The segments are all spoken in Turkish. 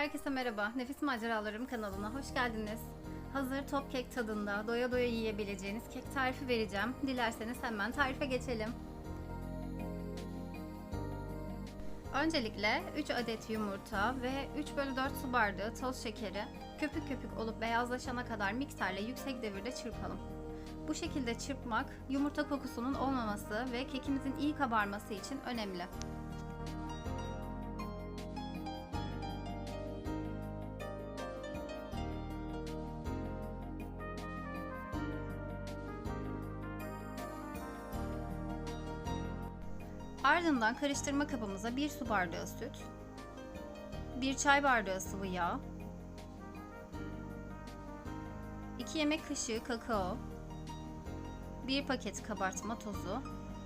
Herkese merhaba. Nefis Maceralarım kanalına hoş geldiniz. Hazır top kek tadında doya doya yiyebileceğiniz kek tarifi vereceğim. Dilerseniz hemen tarife geçelim. Öncelikle 3 adet yumurta ve 3 bölü 4 su bardağı toz şekeri köpük köpük olup beyazlaşana kadar mikserle yüksek devirde çırpalım. Bu şekilde çırpmak yumurta kokusunun olmaması ve kekimizin iyi kabarması için önemli. Ardından karıştırma kabımıza 1 su bardağı süt, 1 çay bardağı sıvı yağ, 2 yemek kaşığı kakao, 1 paket kabartma tozu,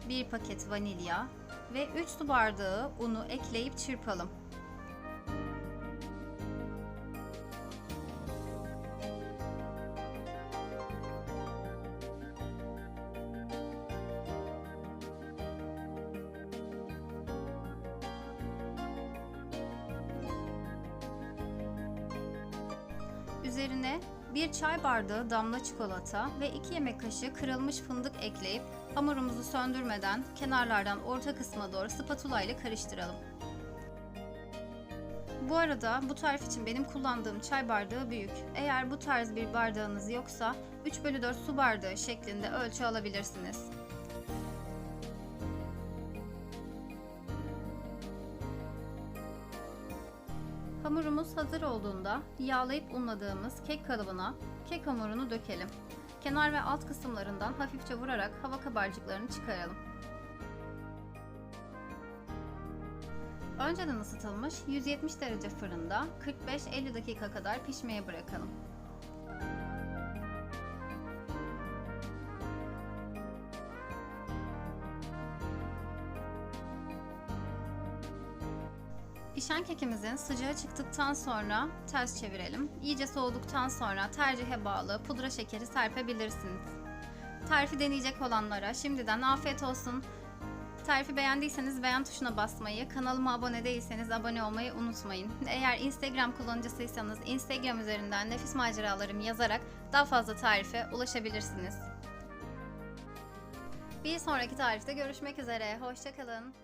1 paket vanilya ve 3 su bardağı unu ekleyip çırpalım. Üzerine 1 çay bardağı damla çikolata ve 2 yemek kaşığı kırılmış fındık ekleyip hamurumuzu söndürmeden kenarlardan orta kısma doğru spatula ile karıştıralım. Bu arada bu tarif için benim kullandığım çay bardağı büyük. Eğer bu tarz bir bardağınız yoksa 3 bölü 4 su bardağı şeklinde ölçü alabilirsiniz. Hamurumuz hazır olduğunda yağlayıp unladığımız kek kalıbına kek hamurunu dökelim. Kenar ve alt kısımlarından hafifçe vurarak hava kabarcıklarını çıkaralım. Önceden ısıtılmış 170 derece fırında 45-50 dakika kadar pişmeye bırakalım. Pişen kekimizin sıcağı çıktıktan sonra ters çevirelim. İyice soğuduktan sonra tercihe bağlı pudra şekeri serpebilirsiniz. Tarifi deneyecek olanlara şimdiden afiyet olsun. Tarifi beğendiyseniz beğen tuşuna basmayı, kanalıma abone değilseniz abone olmayı unutmayın. Eğer Instagram kullanıcısıysanız Instagram üzerinden nefis maceralarım yazarak daha fazla tarife ulaşabilirsiniz. Bir sonraki tarifte görüşmek üzere. Hoşçakalın.